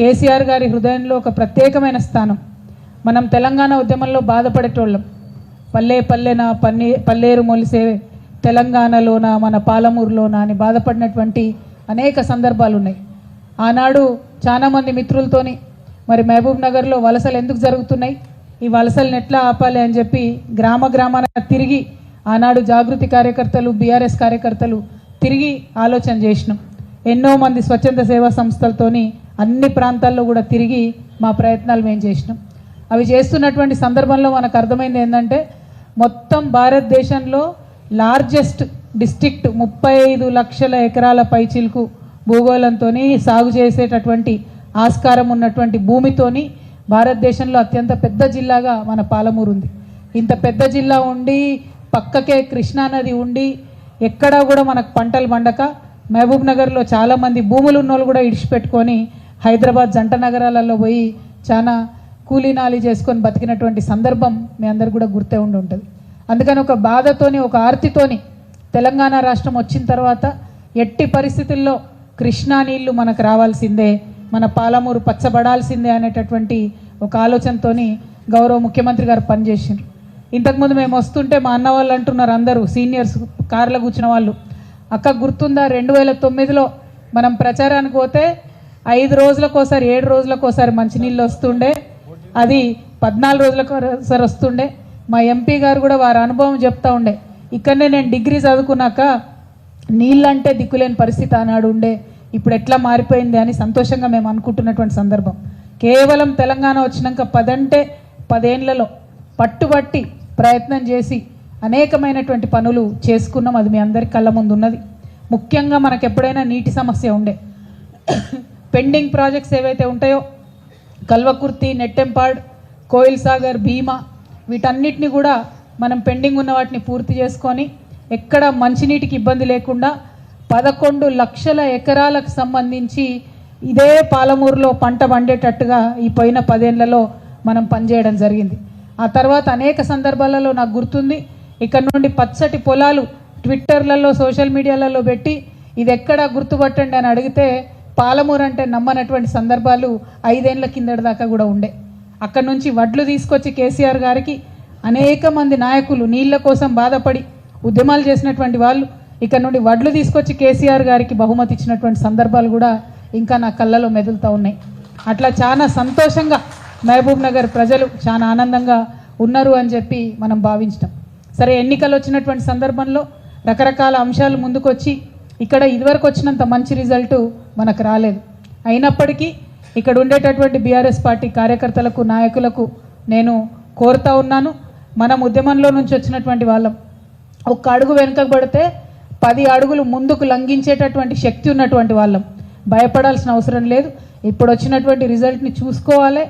కేసీఆర్ గారి హృదయంలో ఒక ప్రత్యేకమైన స్థానం. మనం తెలంగాణ ఉద్యమంలో బాధపడేటోళ్ళం. పల్లె పల్లెన పన్నే పల్లేరు మొలిసే తెలంగాణలోన మన పాలమూరులోన అని బాధపడినటువంటి అనేక సందర్భాలు ఉన్నాయి ఆనాడు చాలామంది మిత్రులతోని మరి మహబూబ్ నగర్లో వలసలు ఎందుకు జరుగుతున్నాయి? ఈ వలసలను ఎట్లా ఆపాలి అని చెప్పి గ్రామ గ్రామాన తిరిగి ఆనాడు జాగృతి కార్యకర్తలు బీఆర్ఎస్ కార్యకర్తలు తిరిగి ఆలోచన చేసినాం. ఎన్నో మంది స్వచ్ఛంద సేవా సంస్థలతోని అన్ని ప్రాంతాల్లో కూడా తిరిగి మా ప్రయత్నాలు మేము చేసినాం. అవి చేస్తున్నటువంటి సందర్భంలో మనకు అర్థమైంది ఏంటంటే మొత్తం భారతదేశంలో లార్జెస్ట్ డిస్టిక్ట్ ముప్పై ఐదు లక్షల ఎకరాల పైచిలకు భూగోళంతో సాగు చేసేటటువంటి ఆస్కారం ఉన్నటువంటి భూమితోని భారతదేశంలో అత్యంత పెద్ద జిల్లాగా మన పాలమూరు ఉంది. ఇంత పెద్ద జిల్లా ఉండి పక్కకే కృష్ణానది ఉండి ఎక్కడా కూడా మనకు పంటలు పండక మహబూబ్ నగర్లో చాలామంది భూములు ఉన్నోళ్ళు కూడా ఇడిచిపెట్టుకొని హైదరాబాద్ జంట నగరాలలో పోయి చాలా కూలీనాలి చేసుకొని బతికినటువంటి సందర్భం మీ అందరు కూడా గుర్తే ఉండి ఉంటుంది. అందుకని ఒక బాధతోని ఒక ఆర్తితోని తెలంగాణ రాష్ట్రం వచ్చిన తర్వాత ఎట్టి పరిస్థితుల్లో కృష్ణా నీళ్ళు మనకు రావాల్సిందే మన పాలమూరు పచ్చబడాల్సిందే అనేటటువంటి ఒక ఆలోచనతోని గౌరవ ముఖ్యమంత్రి గారు పనిచేసిండ్రు. ఇంతకుముందు మేము వస్తుంటే మా అన్న వాళ్ళు అంటున్నారు అందరూ సీనియర్స్ కార్లో కూర్చున్న వాళ్ళు అక్క గుర్తుందా రెండు వేల తొమ్మిదిలో మనం ప్రచారానికి పోతే ఐదు రోజులకోసారి ఏడు రోజులకోసారి మంచినీళ్ళు వస్తుండే. అది పద్నాలుగు రోజులకు ఒకసారి వస్తుండే. మా ఎంపీ గారు కూడా వారి అనుభవం చెప్తా ఉండే. ఇక్కడనే నేను డిగ్రీ చదువుకున్నాక నీళ్ళంటే దిక్కులేని పరిస్థితి ఆనాడు ఉండే. ఇప్పుడు ఎట్లా మారిపోయింది అని సంతోషంగా మేము అనుకుంటున్నటువంటి సందర్భం. కేవలం తెలంగాణ వచ్చినాక పదంటే పదేళ్ళలో పట్టుబట్టి ప్రయత్నం చేసి అనేకమైనటువంటి పనులు చేసుకున్నాం. అది మీ అందరి కళ్ళ ముందు ఉన్నది ముఖ్యంగా మనకు ఎప్పుడైనా నీటి సమస్య ఉండే. పెండింగ్ ప్రాజెక్ట్స్ ఏవైతే ఉంటాయో కల్వకుర్తి నెట్టెంపాడ్ కోయిల్ సాగర్ భీమా వీటన్నిటిని కూడా మనం పెండింగ్ ఉన్న వాటిని పూర్తి చేసుకొని ఎక్కడ మంచినీటికి ఇబ్బంది లేకుండా పదకొండు లక్షల ఎకరాలకు సంబంధించి ఇదే పాలమూరులో పంట పండేటట్టుగా ఈ పోయిన పదేళ్ళలో మనం పనిచేయడం జరిగింది. ఆ తర్వాత అనేక సందర్భాలలో నాకు గుర్తుంది ఇక్కడ నుండి పచ్చటి పొలాలు ట్విట్టర్లలో సోషల్ మీడియాలలో పెట్టి ఇది ఎక్కడ గుర్తుపట్టండి అని అడిగితే పాలమూరు అంటే నమ్మనటువంటి సందర్భాలు ఐదేళ్ళ కిందటి దాకా కూడా ఉండే. అక్కడ నుంచి వడ్లు తీసుకొచ్చి కేసీఆర్ గారికి అనేక మంది నాయకులు నీళ్ళ కోసం బాధపడి ఉద్యమాలు చేసినటువంటి వాళ్ళు ఇక్కడ నుండి వడ్లు తీసుకొచ్చి కేసీఆర్ గారికి బహుమతి ఇచ్చినటువంటి సందర్భాలు కూడా ఇంకా నా కళ్ళలో మెదులుతూ ఉన్నాయి. అట్లా చాలా సంతోషంగా మహబూబ్ నగర్ ప్రజలు చాలా ఆనందంగా ఉన్నారు అని చెప్పి మనం భావించడం సరే ఎన్నికలు వచ్చినటువంటి సందర్భంలో రకరకాల అంశాలు ముందుకొచ్చి ఇక్కడ ఇదివరకు వచ్చినంత మంచి రిజల్ట్ మనకు రాలేదు. అయినప్పటికీ ఇక్కడ ఉండేటటువంటి బీఆర్ఎస్ పార్టీ కార్యకర్తలకు నాయకులకు నేను కోరుతా ఉన్నాను. మనం ఉద్యమంలో నుంచి వచ్చినటువంటి వాళ్ళం. ఒక్క అడుగు వెనుకకు పడితే పది అడుగులు ముందుకు లంఘించేటటువంటి శక్తి ఉన్నటువంటి వాళ్ళం. భయపడాల్సిన అవసరం లేదు. ఇప్పుడు వచ్చినటువంటి రిజల్ట్ని చూసుకోవాలి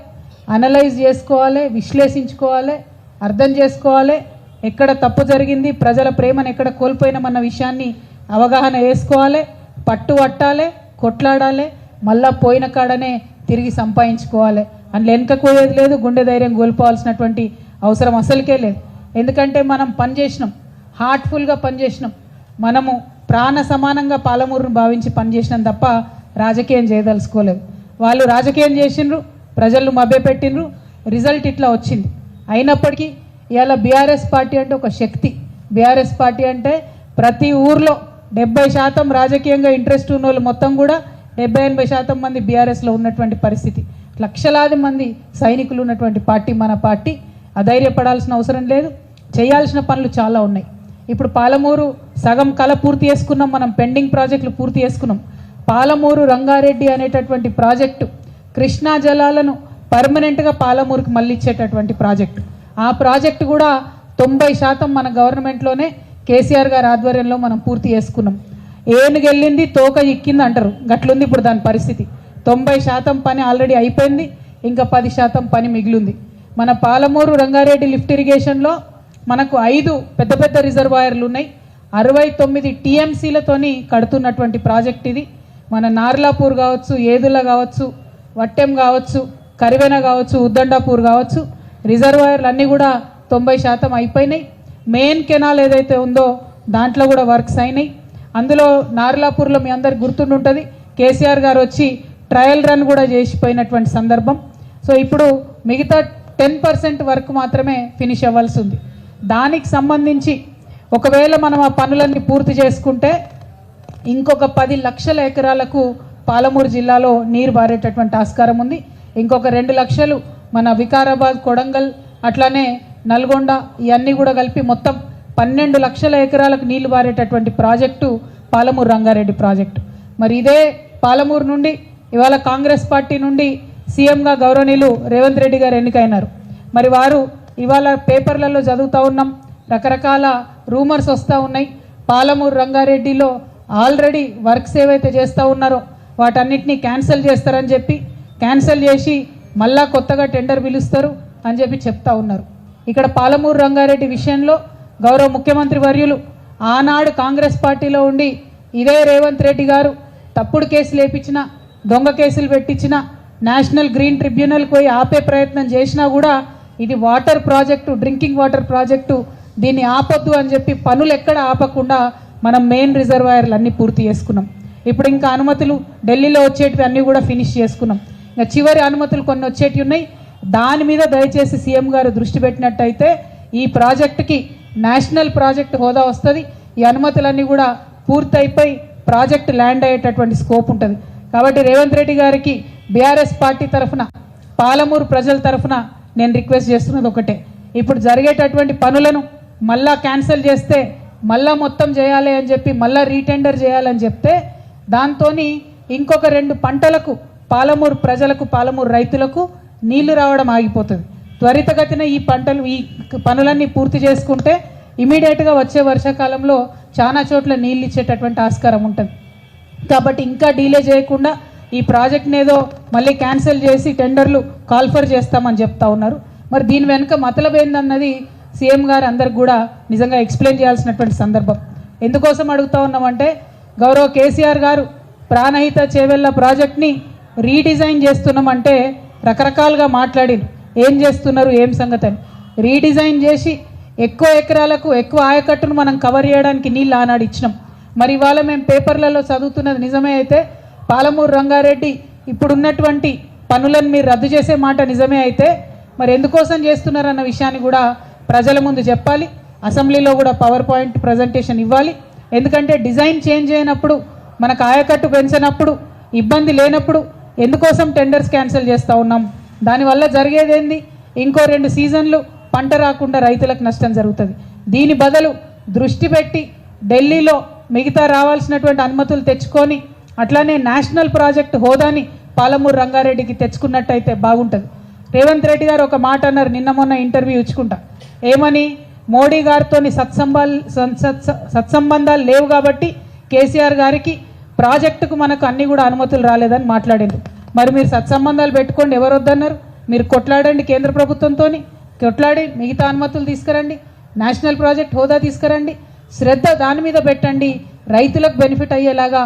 అనలైజ్ చేసుకోవాలి విశ్లేషించుకోవాలి అర్థం చేసుకోవాలి. ఎక్కడ తప్పు జరిగింది ప్రజల ప్రేమను ఎక్కడ కోల్పోయినామన్న విషయాన్ని అవగాహన వేసుకోవాలి పట్టు పట్టాలి కొట్లాడాలి మళ్ళా పోయిన కాడనే తిరిగి సంపాదించుకోవాలి. అందులో వెనుకకు పోయేది లేదు గుండె ధైర్యం కోల్పోవాల్సినటువంటి అవసరం అసలుకే లేదు. ఎందుకంటే మనం పని చేసినాం హార్ట్ఫుల్గా పనిచేసినాం మనము ప్రాణ సమానంగా పాలమూరును భావించి పనిచేసినాం తప్ప రాజకీయం చేయదలుచుకోలేదు. వాళ్ళు రాజకీయం చేసిండ్రు ప్రజలను మభ్యపెట్టిండ్రు రిజల్ట్ ఇట్లా వచ్చింది. అయినప్పటికీ ఇవాళ బీఆర్ఎస్ పార్టీ అంటే ఒక శక్తి. బీఆర్ఎస్ పార్టీ అంటే ప్రతి ఊర్లో డెబ్బై శాతం రాజకీయంగా ఇంట్రెస్ట్ ఉన్న వాళ్ళు మొత్తం కూడా డెబ్బై ఎనభై శాతం మంది బీఆర్ఎస్లో ఉన్నటువంటి పరిస్థితి. లక్షలాది మంది సైనికులు ఉన్నటువంటి పార్టీ మన పార్టీ. అధైర్యపడాల్సిన అవసరం లేదు. చేయాల్సిన పనులు చాలా ఉన్నాయి. ఇప్పుడు పాలమూరు సగం కళ పూర్తి చేసుకున్నాం. మనం పెండింగ్ ప్రాజెక్టులు పూర్తి చేసుకున్నాం. పాలమూరు రంగారెడ్డి అనేటటువంటి ప్రాజెక్టు కృష్ణా జలాలను పర్మనెంట్గా పాలమూరుకి మళ్ళీ ఇచ్చేటటువంటి ప్రాజెక్టు. ఆ ప్రాజెక్టు కూడా తొంభై శాతం మన గవర్నమెంట్లోనే కేసీఆర్ గారి ఆధ్వర్యంలో మనం పూర్తి చేసుకున్నాం. ఏనుగు వెళ్ళింది తోక ఎక్కింది అంటారు. గట్లుంది ఇప్పుడు దాని పరిస్థితి. తొంభై శాతం పని ఆల్రెడీ అయిపోయింది ఇంకా పది శాతం పని మిగిలింది. మన పాలమూరు రంగారెడ్డి లిఫ్ట్ ఇరిగేషన్లో మనకు ఐదు పెద్ద పెద్ద రిజర్వాయర్లు ఉన్నాయి. అరవై తొమ్మిది టీఎంసీలతోని కడుతున్నటువంటి ప్రాజెక్ట్ ఇది. మన నార్లాపూర్ కావచ్చు ఏదుల కావచ్చు వట్టెం కావచ్చు కరివెన కావచ్చు ఉద్దండాపూర్ కావచ్చు రిజర్వాయర్లు అన్నీ కూడా తొంభై శాతం అయిపోయినాయి. మెయిన్ కెనాల్ ఏదైతే ఉందో దాంట్లో కూడా వర్క్స్ అయినాయి. అందులో నార్లాపూర్లో మీ అందరికి గుర్తుండుంటుంది. కేసీఆర్ గారు వచ్చి ట్రయల్ రన్ కూడా చేసిపోయినటువంటి సందర్భం. సో ఇప్పుడు మిగతా టెన్ పర్సెంట్ వర్క్ మాత్రమే ఫినిష్ అవ్వాల్సి ఉంది దానికి సంబంధించి ఒకవేళ మనం ఆ పనులన్నీ పూర్తి చేసుకుంటే ఇంకొక పది లక్షల ఎకరాలకు పాలమూరు జిల్లాలో నీరు బారేటటువంటి ఆస్కారం ఉంది. ఇంకొక రెండు లక్షలు మన వికారాబాద్ కొడంగల్ అట్లానే నల్గొండ ఇవన్నీ కూడా కలిపి మొత్తం పన్నెండు లక్షల ఎకరాలకు నీళ్ళు బారేటటువంటి ప్రాజెక్టు పాలమూరు రంగారెడ్డి ప్రాజెక్టు. మరి ఇదే పాలమూరు నుండి ఇవాళ కాంగ్రెస్ పార్టీ నుండి సీఎంగా గౌరవనీయులు రేవంత్ రెడ్డి గారు ఎన్నికైనారు. మరి వారు ఇవాళ పేపర్లలో చదువుతూ ఉన్నాం రకరకాల రూమర్స్ వస్తూ ఉన్నాయి. పాలమూరు రంగారెడ్డిలో ఆల్రెడీ వర్క్స్ ఏవైతే చేస్తూ ఉన్నారో వాటన్నిటినీ క్యాన్సిల్ చేస్తారని చెప్పి క్యాన్సిల్ చేసి మళ్ళా కొత్తగా టెండర్ పిలుస్తారు అని చెప్పి చెప్తా ఉన్నారు. ఇక్కడ పాలమూరు రంగారెడ్డి విషయంలో గౌరవ ముఖ్యమంత్రి వర్యులు ఆనాడు కాంగ్రెస్ పార్టీలో ఉండి ఇదే రేవంత్ రెడ్డి గారు తప్పుడు కేసులు వేపించిన దొంగ కేసులు పెట్టించిన నేషనల్ గ్రీన్ ట్రిబ్యునల్కి పోయి ఆపే ప్రయత్నం చేసినా కూడా ఇది water project drinking water project దీన్ని ఆపొద్దు అని చెప్పి పనులు ఎక్కడ ఆపకుండా మనం మెయిన్ రిజర్వాయర్లు అన్నీ పూర్తి చేసుకున్నాం. ఇప్పుడు ఇంకా అనుమతులు ఢిల్లీలో వచ్చేటివి అన్నీ కూడా ఫినిష్ చేసుకున్నాం. ఇంకా చివరి అనుమతులు కొన్ని వచ్చేటివి ఉన్నాయి. దాని మీద దయచేసి సీఎం గారు దృష్టి పెట్టినట్టయితే ఈ ప్రాజెక్టుకి నేషనల్ ప్రాజెక్ట్ హోదా వస్తుంది. ఈ అనుమతులన్నీ కూడా పూర్తయిపోయి ప్రాజెక్ట్ ల్యాండ్ అయ్యేటటువంటి స్కోప్ ఉంటుంది. కాబట్టి రేవంత్ రెడ్డి గారికి బీఆర్ఎస్ పార్టీ తరఫున పాలమూరు ప్రజల తరఫున నేను రిక్వెస్ట్ చేస్తున్నది ఒకటే. ఇప్పుడు జరిగేటటువంటి పనులను మళ్ళా క్యాన్సిల్ చేస్తే మళ్ళా మొత్తం చేయాలి అని చెప్పి మళ్ళా రీటెండర్ చేయాలని చెప్తే దాంతోని ఇంకొక రెండు పంటలకు పాలమూరు ప్రజలకు పాలమూరు రైతులకు నీళ్ళు రావడం ఆగిపోతుంది. త్వరితగతిన ఈ పంటలు ఈ పనులన్నీ పూర్తి చేసుకుంటే ఇమీడియట్గా వచ్చే వర్షాకాలంలో చాలా చోట్ల నీళ్ళు ఇచ్చేటటువంటి ఆస్కారం ఉంటుంది. కాబట్టి ఇంకా డీలే చేయకుండా ఈ ప్రాజెక్ట్ని ఏదో మళ్ళీ క్యాన్సిల్ చేసి టెండర్లు కాల్ఫర్ చేస్తామని చెప్తా ఉన్నారు. మరి దీని వెనుక మతలబ్ ఏందన్నది సీఎం గారు అందరికి కూడా నిజంగా ఎక్స్ప్లెయిన్ చేయాల్సినటువంటి సందర్భం. ఎందుకోసం అడుగుతా ఉన్నామంటే గౌరవ కేసీఆర్ గారు ప్రాణహిత చేవెళ్ళ ప్రాజెక్ట్ని రీడిజైన్ చేస్తున్నామంటే రకరకాలుగా మాట్లాడిరు. ఏం చేస్తున్నారు? ఏం సంగతి అని రీడిజైన్ చేసి ఎక్కువ ఎకరాలకు ఎక్కువ ఆయకట్టును మనం కవర్ చేయడానికి నీళ్ళు ఆనాడు ఇచ్చినాం. మరి ఇవాళ మేము పేపర్లలో చదువుతున్నది నిజమే అయితే పాలమూరు రంగారెడ్డి ఇప్పుడున్నటువంటి పనులను మీరు రద్దు చేసే మాట నిజమే అయితే మరి ఎందుకోసం చేస్తున్నారన్న విషయాన్ని కూడా ప్రజల ముందు చెప్పాలి. అసెంబ్లీలో కూడా పవర్ పాయింట్ ప్రజెంటేషన్ ఇవ్వాలి. ఎందుకంటే డిజైన్ చేంజ్ అయినప్పుడు మనకు ఆయకట్టు పెంచినప్పుడు ఇబ్బంది లేనప్పుడు ఎందుకోసం టెండర్స్ క్యాన్సిల్ చేస్తూ ఉన్నాం? దానివల్ల జరిగేదేంది ఇంకో రెండు సీజన్లు పంట రాకుండా రైతులకు నష్టం జరుగుతుంది. దీని బదులు దృష్టి పెట్టి ఢిల్లీలో మిగతా రావాల్సినటువంటి అనుమతులు తెచ్చుకొని అట్లానే నేషనల్ ప్రాజెక్ట్ హోదాని పాలమూరు రంగారెడ్డికి తెచ్చుకున్నట్టయితే బాగుంటుంది. రేవంత్ రెడ్డి గారు ఒక మాట అన్నారు నిన్న మొన్న ఇంటర్వ్యూ ఇచ్చుకుంటా. ఏమని? మోడీ గారితో సత్సంబాల్ సత్సంబంధాలు లేవు కాబట్టి కేసీఆర్ గారికి ప్రాజెక్టుకు మనకు అన్ని కూడా అనుమతులు రాలేదని మాట్లాడింది. మరి మీరు సత్సంబంధాలు పెట్టుకోండి ఎవరు వద్దన్నారు? మీరు కొట్లాడండి కేంద్ర ప్రభుత్వంతో కొట్లాడి మిగతా అనుమతులు తీసుకురండి నేషనల్ ప్రాజెక్ట్ హోదా తీసుకురండి శ్రద్ధ దాని మీద పెట్టండి రైతులకు బెనిఫిట్ అయ్యేలాగా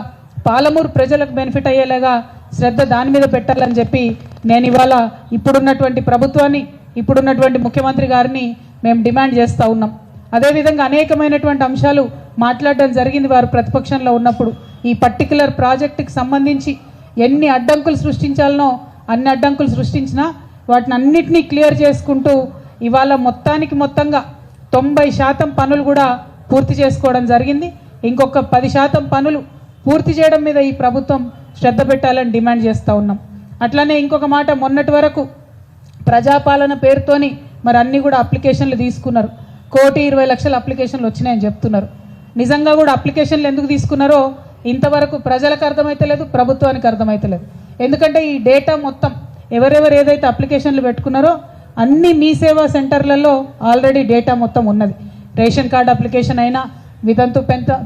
పాలమూరు ప్రజలకు బెనిఫిట్ అయ్యేలాగా శ్రద్ధ దాని మీద పెట్టాలని చెప్పి నేను ఇవాళ ఇప్పుడున్నటువంటి ప్రభుత్వాన్ని ఇప్పుడున్నటువంటి ముఖ్యమంత్రి గారిని మేము డిమాండ్ చేస్తూ ఉన్నాం. అదేవిధంగా అనేకమైనటువంటి అంశాలు మాట్లాడడం జరిగింది వారు ప్రతిపక్షంలో ఉన్నప్పుడు. ఈ పర్టికులర్ ప్రాజెక్టుకి సంబంధించి ఎన్ని అడ్డంకులు సృష్టించాలనో అన్ని అడ్డంకులు సృష్టించినా వాటిని అన్నిటినీ క్లియర్ చేసుకుంటూ ఇవాళ మొత్తానికి మొత్తంగా తొంభై శాతం పనులు కూడా పూర్తి చేసుకోవడం జరిగింది. ఇంకొక పది శాతం పనులు పూర్తి చేయడం మీద ఈ ప్రభుత్వం శ్రద్ధ పెట్టాలని డిమాండ్ చేస్తూ ఉన్నాం. అట్లనే ఇంకొక మాట మొన్నటి వరకు ప్రజాపాలన పేరుతోని మరి అన్నీ కూడా అప్లికేషన్లు తీసుకున్నారు. కోటి ఇరవై లక్షల అప్లికేషన్లు వచ్చినాయని చెప్తున్నారు. నిజంగా కూడా అప్లికేషన్లు ఎందుకు తీసుకున్నారో ఇంతవరకు ప్రజలకు అర్థమైతలేదు ప్రభుత్వానికి అర్థమైతలేదు ఎందుకంటే ఈ డేటా మొత్తం ఎవరెవరు ఏదైతే అప్లికేషన్లు పెట్టుకున్నారో అన్ని మీ సేవా సెంటర్లలో ఆల్రెడీ డేటా మొత్తం ఉన్నది. రేషన్ కార్డ్ అప్లికేషన్ అయినా వితంతు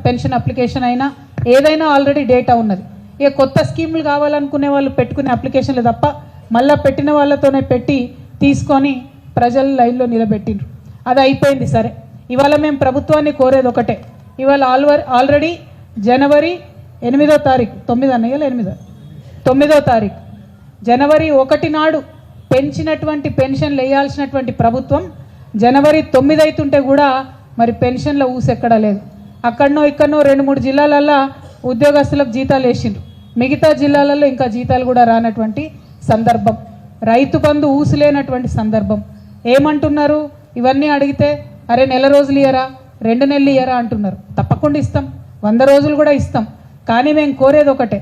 పెన్షన్ అప్లికేషన్ అయినా ఏదైనా ఆల్రెడీ డేటా ఉన్నది. ఇక కొత్త స్కీములు కావాలనుకునే వాళ్ళు పెట్టుకునే అప్లికేషన్లు తప్ప మళ్ళీ పెట్టిన వాళ్ళతోనే పెట్టి తీసుకొని ప్రజల లైన్లో నిలబెట్టిండ్రు. అది అయిపోయింది సరే. ఇవాళ మేము ప్రభుత్వాన్ని కోరేది ఒకటే. ఇవాళ ఆల్వర్ ఆల్రెడీ జనవరి ఎనిమిదో తారీఖు తొమ్మిది అన్నయ్యలు ఎనిమిదో. తొమ్మిదో తారీఖు. జనవరి ఒకటి నాడు పెంచినటువంటి పెన్షన్లు వేయాల్సినటువంటి ప్రభుత్వం జనవరి తొమ్మిది అవుతుంటే కూడా మరి పెన్షన్ల ఊసెక్కడా లేదు. అక్కడనో ఇక్కడనో రెండు మూడు జిల్లాలల్లో ఉద్యోగస్తులకు జీతాలు వేసిండ్రు. మిగతా జిల్లాలలో ఇంకా జీతాలు కూడా రానటువంటి సందర్భం. రైతు బంధు ఊసులేనటువంటి సందర్భం. ఏమంటున్నారు? ఇవన్నీ అడిగితే అరే నెల రోజులు ఇయ్యరా? రెండు నెలలు ఇయ్యరా? అంటున్నారు. తప్పకుండా ఇస్తాం. వంద రోజులు కూడా ఇస్తాం. కానీ మేము కోరేది ఒకటే.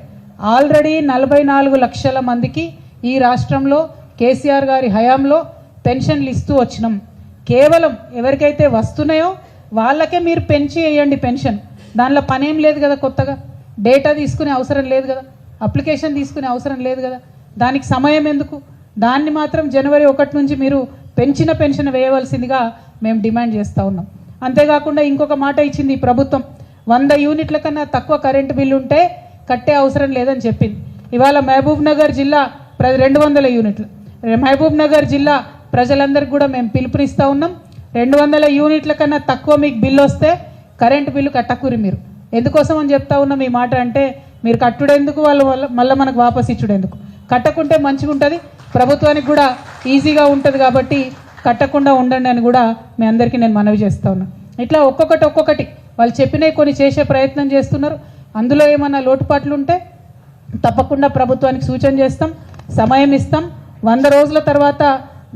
ఆల్రెడీ నలభై నాలుగు లక్షల మందికి ఈ రాష్ట్రంలో కేసీఆర్ గారి హయాంలో పెన్షన్లు ఇస్తూ వచ్చినాం. కేవలం ఎవరికైతే వస్తున్నాయో వాళ్ళకే మీరు పెంచి వేయండి పెన్షన్. దానిలో పనేం లేదు కదా కొత్తగా. డేటా తీసుకునే అవసరం లేదు కదా. అప్లికేషన్ తీసుకునే అవసరం లేదు కదా. దానికి సమయం ఎందుకు? దాన్ని మాత్రం జనవరి ఒకటి నుంచి మీరు పెంచిన పెన్షన్ వేయవలసిందిగా మేము డిమాండ్ చేస్తూ ఉన్నాం. అంతేకాకుండా ఇంకొక మాట ఇచ్చింది ఈ ప్రభుత్వం. వంద యూనిట్ల కన్నా తక్కువ కరెంటు బిల్లు ఉంటే కట్టే అవసరం లేదని చెప్పింది. ఇవాళ మహబూబ్ నగర్ జిల్లా ప్ర రెండు వందల యూనిట్లు. మహబూబ్ నగర్ జిల్లా ప్రజలందరికీ కూడా మేము పిలుపునిస్తూ ఉన్నాం. రెండు వందల యూనిట్ల కన్నా తక్కువ మీకు బిల్లు వస్తే కరెంటు బిల్లు కట్టకూరి మీరు. ఎందుకోసం అని చెప్తా ఉన్నాం ఈ మాట అంటే మీరు కట్టుడెందుకు వాళ్ళు వల్ల- మళ్ళీ మనకు వాపస్ ఇచ్చుడెందుకు? కట్టకుంటే మంచిగా ఉంటుంది ప్రభుత్వానికి కూడా ఈజీగా ఉంటుంది కాబట్టి కట్టకుండా ఉండండి అని కూడా మీ అందరికీ నేను మనవి చేస్తా ఉన్నాను ఇట్లా ఒక్కొక్కటి ఒక్కొక్కటి. వాళ్ళు చెప్పినవి కొన్ని చేసే ప్రయత్నం చేస్తున్నారు. అందులో ఏమన్నా లోటుపాట్లు ఉంటే తప్పకుండా ప్రభుత్వానికి సూచన చేస్తాం సమయం ఇస్తాం. వంద రోజుల తర్వాత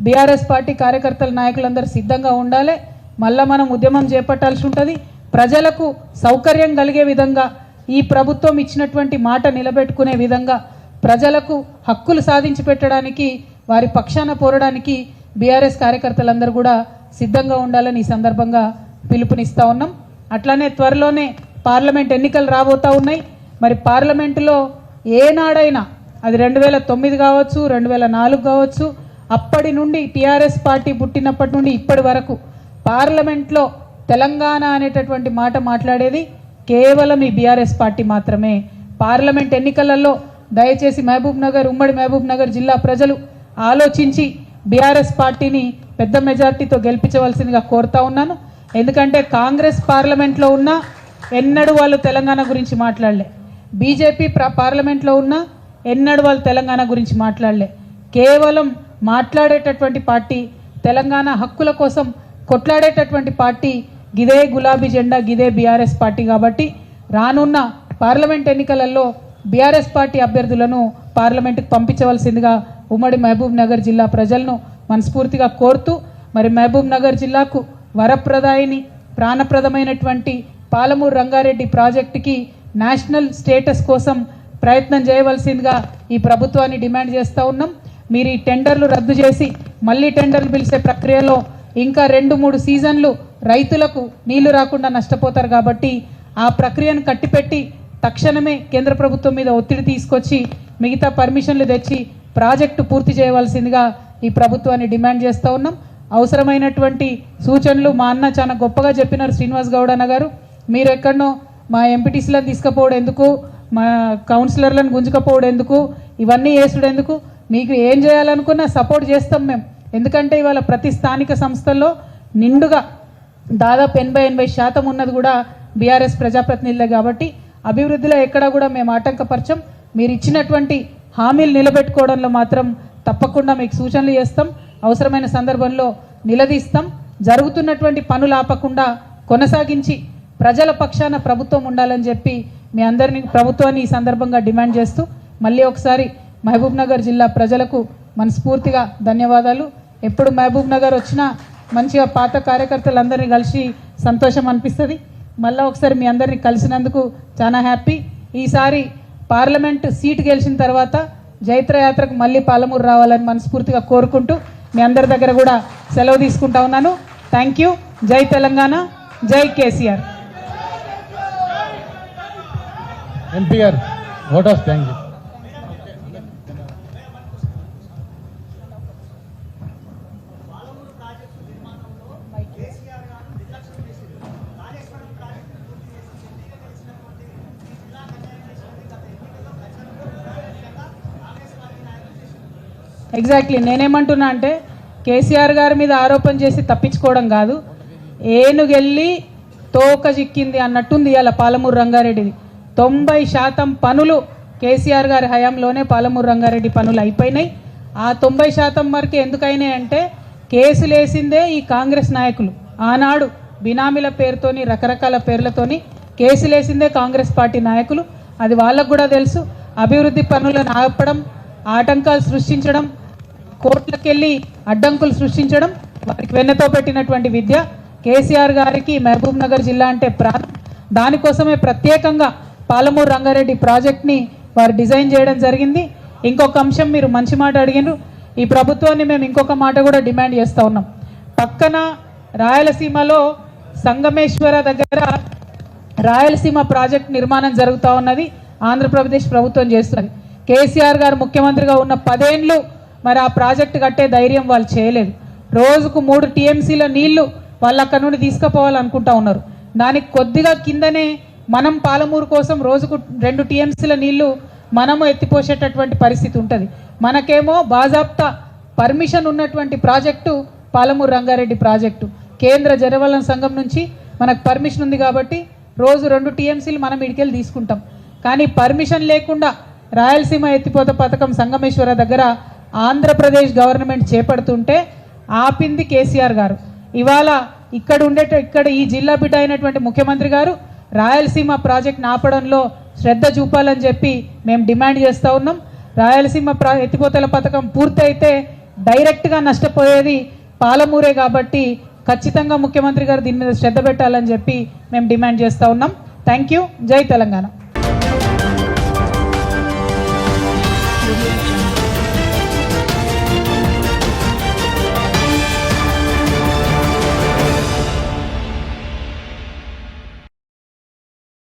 బీఆర్ఎస్ పార్టీ కార్యకర్తల నాయకులందరూ సిద్ధంగా ఉండాలి. మళ్ళా మనం ఉద్యమం చేపట్టాల్సి ఉంటుంది. ప్రజలకు సౌకర్యం కలిగే విధంగా ఈ ప్రభుత్వం ఇచ్చినటువంటి మాట నిలబెట్టుకునే విధంగా ప్రజలకు హక్కులు సాధించి పెట్టడానికి వారి పక్షాన పోరడానికి బీఆర్ఎస్ కార్యకర్తలందరూ కూడా సిద్ధంగా ఉండాలని ఈ సందర్భంగా పిలుపునిస్తూ ఉన్నాం. అట్లానే త్వరలోనే పార్లమెంట్ ఎన్నికలు రాబోతా ఉన్నాయి. మరి పార్లమెంటులో ఏనాడైనా అది రెండు వేల తొమ్మిది కావచ్చు రెండు వేల నాలుగు కావచ్చు అప్పటి నుండి టీఆర్ఎస్ పార్టీ పుట్టినప్పటి నుండి ఇప్పటి వరకు పార్లమెంట్లో తెలంగాణ అనేటటువంటి మాట మాట్లాడేది కేవలం ఈ బీఆర్ఎస్ పార్టీ మాత్రమే. పార్లమెంట్ ఎన్నికలలో దయచేసి మహబూబ్ నగర్ ఉమ్మడి మహబూబ్ నగర్ జిల్లా ప్రజలు ఆలోచించి బీఆర్ఎస్ పార్టీని పెద్ద మెజార్టీతో గెలిపించవలసిందిగా కోరుతా ఉన్నాను. ఎందుకంటే కాంగ్రెస్ పార్లమెంట్లో ఉన్న ఎన్నడూ వాళ్ళు తెలంగాణ గురించి మాట్లాడలే. బీజేపీ పార్లమెంట్లో ఉన్న ఎన్నడూ వాళ్ళు తెలంగాణ గురించి మాట్లాడలే. కేవలం మాట్లాడేటటువంటి పార్టీ తెలంగాణ హక్కుల కోసం కొట్లాడేటటువంటి పార్టీ గిదే గులాబీ జెండా గిదే బీఆర్ఎస్ పార్టీ కాబట్టి రానున్న పార్లమెంట్ ఎన్నికలలో బీఆర్ఎస్ పార్టీ అభ్యర్థులను పార్లమెంటుకు పంపించవలసిందిగా ఉమ్మడి మహబూబ్ నగర్ జిల్లా ప్రజలను మనస్ఫూర్తిగా కోరుతూ మరి మహబూబ్ నగర్ జిల్లాకు వరప్రదాయిని ప్రాణప్రదమైనటువంటి పాలమూరు రంగారెడ్డి ప్రాజెక్టుకి నేషనల్ స్టేటస్ కోసం ప్రయత్నం చేయవలసిందిగా ఈ ప్రభుత్వాన్ని డిమాండ్ చేస్తూ ఉన్నాం. మీరు ఈ టెండర్లు రద్దు చేసి మళ్ళీ టెండర్లు పిలిచే ప్రక్రియలో ఇంకా రెండు మూడు సీజన్లు రైతులకు నీళ్ళు రాకుండా నష్టపోతారు కాబట్టి ఆ ప్రక్రియను కట్టిపెట్టి తక్షణమే కేంద్ర ప్రభుత్వం మీద ఒత్తిడి తీసుకొచ్చి మిగతా పర్మిషన్లు తెచ్చి ప్రాజెక్టు పూర్తి చేయవలసిందిగా ఈ ప్రభుత్వాన్ని డిమాండ్ చేస్తూ ఉన్నాం. అవసరమైనటువంటి సూచనలు మా అన్న చాలా గొప్పగా చెప్పినారు శ్రీనివాస్ గౌడ్ అన్న గారు. మీరు ఎక్కడనో మా ఎంపీటీసీలను తీసుకుపోవడం ఎందుకు? మా కౌన్సిలర్లను గుంజుకపోవడం ఎందుకు? ఇవన్నీ వేసుడు ఎందుకు? మీకు ఏం చేయాలనుకున్నా సపోర్ట్ చేస్తాం మేము. ఎందుకంటే ఇవాళ ప్రతి స్థానిక సంస్థల్లో నిండుగా దాదాపు ఎనభై ఎనభై శాతం ఉన్నది కూడా బీఆర్ఎస్ ప్రజాప్రతినిధులే కాబట్టి అభివృద్ధిలో ఎక్కడా కూడా మేము ఆటంకపరచం. మీరు ఇచ్చినటువంటి హామీలు నిలబెట్టుకోవడంలో మాత్రం తప్పకుండా మీకు సూచనలు చేస్తాం. అవసరమైన సందర్భంలో నిలదీస్తాం. జరుగుతున్నటువంటి పనులు ఆపకుండా కొనసాగించి ప్రజల పక్షాన ప్రభుత్వం ఉండాలని చెప్పి మీ అందరినీ ప్రభుత్వాన్ని ఈ సందర్భంగా డిమాండ్ చేస్తూ మళ్ళీ ఒకసారి మహబూబ్ నగర్ జిల్లా ప్రజలకు మనస్ఫూర్తిగా ధన్యవాదాలు. ఎప్పుడు మహబూబ్ నగర్ వచ్చినా మంచిగా పాత కార్యకర్తలందరినీ కలిసి సంతోషం అనిపిస్తుంది. మళ్ళీ ఒకసారి మీ అందరినీ కలిసినందుకు చాలా హ్యాపీ. ఈసారి పార్లమెంట్ సీటు గెలిచిన తర్వాత జైత్రయాత్రకు మళ్ళీ పాలమూరు రావాలని మనస్ఫూర్తిగా కోరుకుంటూ మీ అందరి దగ్గర కూడా సెలవు తీసుకుంటా ఉన్నాను. థ్యాంక్ యూ జై తెలంగాణ. జై కేసీఆర్. ఎంపీ గారు ఓటర్స్ థ్యాంక్ యూ ఎగ్జాక్ట్లీ నేనేమంటున్నా అంటే కేసీఆర్ గారి మీద ఆరోపణ చేసి తప్పించుకోవడం కాదు. ఏనుగెళ్ళి తోక చిక్కింది అన్నట్టుంది ఇవాళ పాలమూరు రంగారెడ్డిది. తొంభై శాతం పనులు కేసీఆర్ గారి హయాంలోనే పాలమూరు రంగారెడ్డి పనులు అయిపోయినాయి. ఆ తొంభై శాతం వరకు ఎందుకైనాయి అంటే కేసులు వేసిందే ఈ కాంగ్రెస్ నాయకులు. ఆనాడు బినామీల పేరుతోని రకరకాల పేర్లతోని కేసులు వేసిందే కాంగ్రెస్ పార్టీ నాయకులు. అది వాళ్ళకు కూడా తెలుసు. అభివృద్ధి పనులను ఆపడం ఆటంకాలు సృష్టించడం కోర్టులకెళ్ళి అడ్డంకులు సృష్టించడం వారికి వెన్నతో పెట్టినటువంటి విద్య. కేసీఆర్ గారికి మహబూబ్ నగర్ జిల్లా అంటే ప్రాణం. దానికోసమే ప్రత్యేకంగా పాలమూరు రంగారెడ్డి ప్రాజెక్ట్ని వారు డిజైన్ చేయడం జరిగింది. ఇంకొక అంశం మీరు మంచి మాట అడిగినారు. ఈ ప్రభుత్వాన్ని మేము ఇంకొక మాట కూడా డిమాండ్ చేస్తూ ఉన్నాం. పక్కన రాయలసీమలో సంగమేశ్వర దగ్గర రాయలసీమ ప్రాజెక్ట్ నిర్మాణం జరుగుతూ ఉన్నది. ఆంధ్రప్రదేశ్ ప్రభుత్వం చేస్తున్నది. కేసీఆర్ గారు ముఖ్యమంత్రిగా ఉన్న పదేండ్లు మరి ఆ ప్రాజెక్ట్ కట్టే ధైర్యం వాళ్ళు చేయలేదు. రోజుకు మూడు టీఎంసీల నీళ్ళు వాళ్ళు అక్కడ నుండి తీసుకుపోవాలనుకుంటా ఉన్నారు. దానికి కొద్దిగా కిందనే మనం పాలమూరు కోసం రోజుకు రెండు టీఎంసీల నీళ్ళు మనము ఎత్తిపోసేటటువంటి పరిస్థితి ఉంటుంది. మనకేమో బాజాప్తా పర్మిషన్ ఉన్నటువంటి ప్రాజెక్టు పాలమూరు రంగారెడ్డి ప్రాజెక్టు. కేంద్ర జనవలన సంఘం నుంచి మనకు పర్మిషన్ ఉంది కాబట్టి రోజు రెండు టీఎంసీలు మనం ఇడికెళ్ళి తీసుకుంటాం. కానీ పర్మిషన్ లేకుండా రాయలసీమ ఎత్తిపోత పథకం సంగమేశ్వర దగ్గర ఆంధ్రప్రదేశ్ గవర్నమెంట్ చేపడుతుంటే ఆపింది కేసీఆర్ గారు. ఇవాళ ఇక్కడ ఉండేట ఇక్కడ ఈ జిల్లా బిడ్డ అయినటువంటి ముఖ్యమంత్రి గారు రాయలసీమ ప్రాజెక్ట్ ఆపడంలో శ్రద్ధ చూపాలని చెప్పి మేము డిమాండ్ చేస్తూ ఉన్నాం. రాయలసీమ ప్రా ఎత్తిపోతల పథకం పూర్తయితే డైరెక్ట్గా నష్టపోయేది పాలమూరే కాబట్టి ఖచ్చితంగా ముఖ్యమంత్రి గారు దీని మీద శ్రద్ధ పెట్టాలని చెప్పి మేము డిమాండ్ చేస్తూ ఉన్నాం. Thank you. జై తెలంగాణ.